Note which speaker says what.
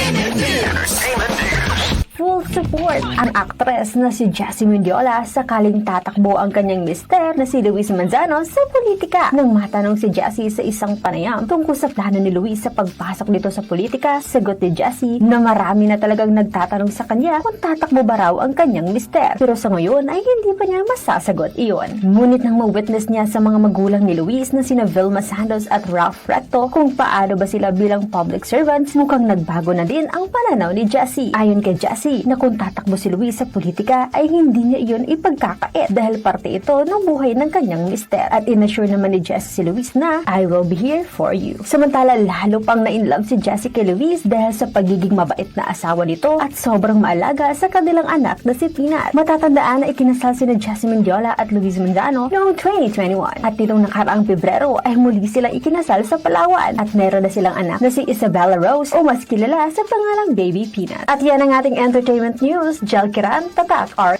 Speaker 1: entertainment news. Award. Ang aktres na si Jessie Mendiola sakaling tatakbo ang kanyang mister na si Luis Manzano sa politika. Nang matanong si Jessie sa isang panayam tungkol sa plano ni Luis sa pagpasok dito sa politika, sagot ni Jessie na marami na talagang nagtatanong sa kanya kung tatakbo ba raw ang kanyang mister. Pero sa ngayon ay hindi pa niya masasagot iyon. Ngunit nang ma-witness niya sa mga magulang ni Luis na sina Vilma Santos at Ralph Recto kung paano ba sila bilang public servants, mukhang nagbago na din ang pananaw ni Jessie. Ayon kay Jessie, na kung tatakbo si Luis sa politika ay hindi niya iyon ipagkakait dahil parte ito ng buhay ng kanyang mister. At inassure naman ni Jessie si Luis na, I will be here for you. Samantala, lalo pang na-inlove si Jessie kay Luis dahil sa pagiging mabait na asawa nito at sobrang maalaga sa kanilang anak na si Tina. Matatandaan na ikinasal si na Jessie Mendiola at Luis Manzano noong 2021. At nitong nakaraang Pebrero ay muli silang ikinasal sa Palawan at meron na silang anak na si Isabella Rose o mas kilala sa pangalang Baby Peanut. At yan ang ating entertainment news. Jel Kiran, Tatak R.